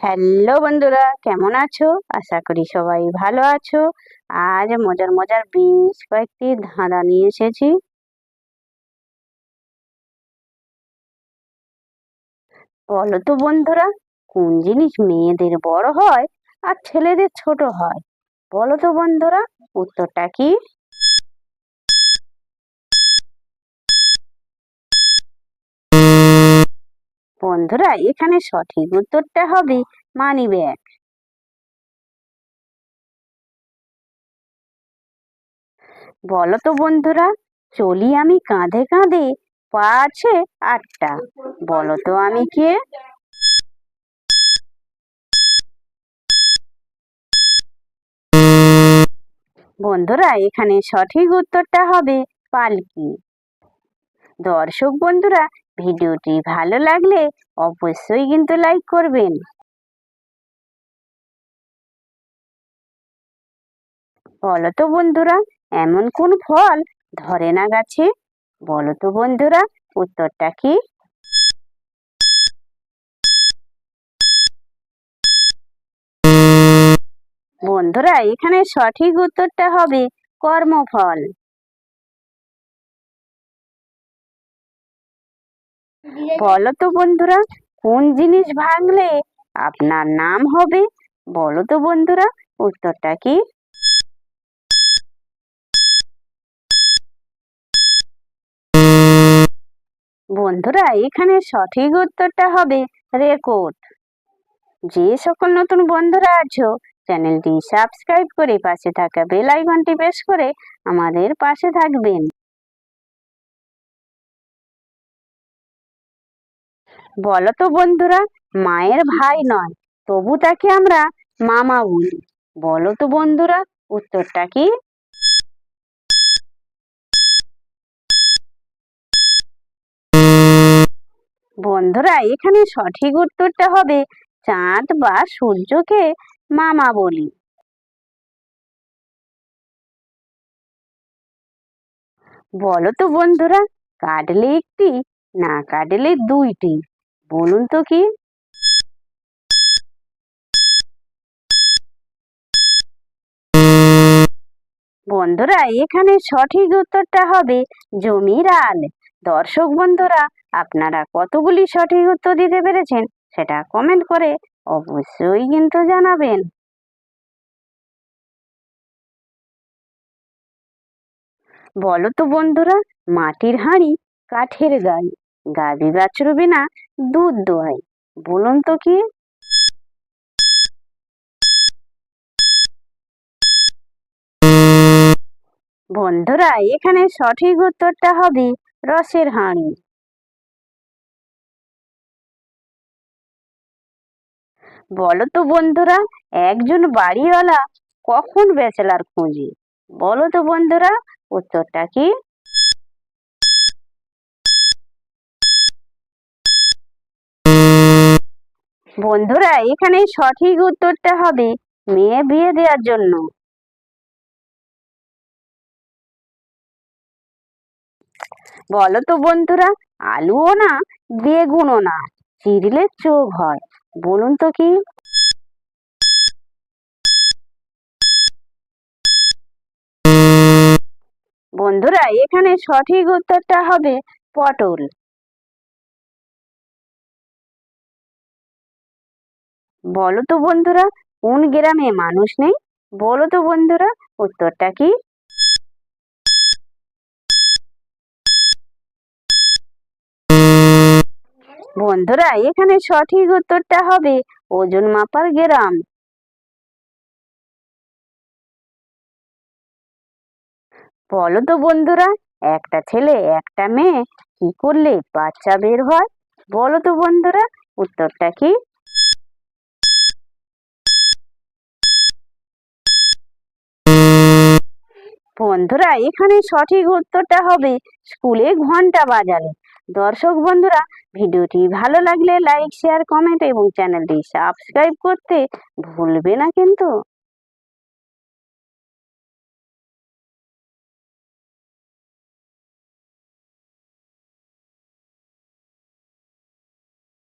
Hello বন্ধুরা, কেমন আছো? আশা করি সবাই ভালো আছো। আজ মজার মজার বেশ কয়েকটি ধাঁধা নিয়ে এসেছি। বলো তো বন্ধুরা, কোন জিনিস মেয়েদের বড় হয় আর ছেলেদের ছোট হয়? বলো তো বন্ধুরা, উত্তরটা কি? বন্ধুরা, এখানে সঠিক উত্তরটা হবে মানি ব্যাগ বলো তো বন্ধুরা, চলি আমি কাঁধে কাঁধে, পা আছে আটটা। বলো তো আমি কে? বন্ধুরা, এখানে সঠিক উত্তরটা হবে পালকি। দর্শক বন্ধুরা ভিডিওটি ভালো লাগলে অবশ্যই কিন্তু লাইক করবেন। বলো তো বন্ধুরা, এমন কোন ফল ধরে না গাছে? বলো তো বন্ধুরা, উত্তরটা কি? বন্ধুরা, এখানে সঠিক উত্তরটা হবে কর্মফল। বলো তো বন্ধুরা, কোন জিনিস ভাঙলে আপনার নাম হবে? বলো তো বন্ধুরা, উত্তরটা কি? বন্ধুরা, এখানে সঠিক উত্তরটা হবে রেকর্ড। যে সকল নতুন বন্ধুরা আছো, চ্যানেলটি সাবস্ক্রাইব করে পাশে থাকা বেল আইকনটি প্রেস করে আমাদের পাশে থাকবেন। বলো তো বন্ধুরা, মায়ের ভাই নয়, তবু তাকে আমরা মামা বলি। বলো তো বন্ধুরা, উত্তরটা কি? বন্ধুরা, এখানে সঠিক উত্তরটা হবে চাঁদ বা সূর্যকে মামা বলি। বলো তো বন্ধুরা, কাটলে একটি, না কাটলে দুইটি? বলুন তো কি? বন্ধুরা, এখানে সঠিক উত্তরটা হবে জমির আল। দর্শক বন্ধুরা, আপনারা কতগুলি সঠিক উত্তর দিতে পেরেছেন সেটা কমেন্ট করে অবশ্যই কিন্তু জানাবেন। বলো তো বন্ধুরা, মাটির হাঁড়ি কাঠের গাই গাবি বাছুর বিনা দুধ দোয়াই বলুন তো কি? বন্ধুরা, এখানে সঠিক উত্তরটা হবে রসের হাঁড়ি। বলো তো বন্ধুরা, একজন বাড়িওয়ালা কখন ব্যাচেলার খুঁজে? বলো তো বন্ধুরা, উত্তরটা কি? বন্ধুরা এখানে সঠিক উত্তরটা হবে মেয়ে বিয়ে দেওয়ার জন্য। বলো তো বন্ধুরা, আলুও না, বেগুনও না, চিরলে চোখ হয়, বলুন তো কি? বন্ধুরা, এখানে সঠিক উত্তরটা হবে পটল। বলো তো বন্ধুরা, কোন গ্রামে মানুষ নেই? বলো তো বন্ধুরা, উত্তরটা কি? বন্ধুরা, এখানে সঠিক উত্তরটা হবে ওজন মাপার গ্রাম। বলো তো বন্ধুরা, একটা ছেলে, একটা মেয়ে, কি করলে বাচ্চা বের হয়? বলো তো বন্ধুরা, উত্তরটা কি? বন্ধুরা, এখানে সঠিক উত্তরটা হবে স্কুলে ঘণ্টা বাজালে দর্শক বন্ধুরা, ভিডিওটি ভালো লাগলে লাইক, শেয়ার, কমেন্ট এবং চ্যানেলটি সাবস্ক্রাইব করতে ভুলবে না কিন্তু।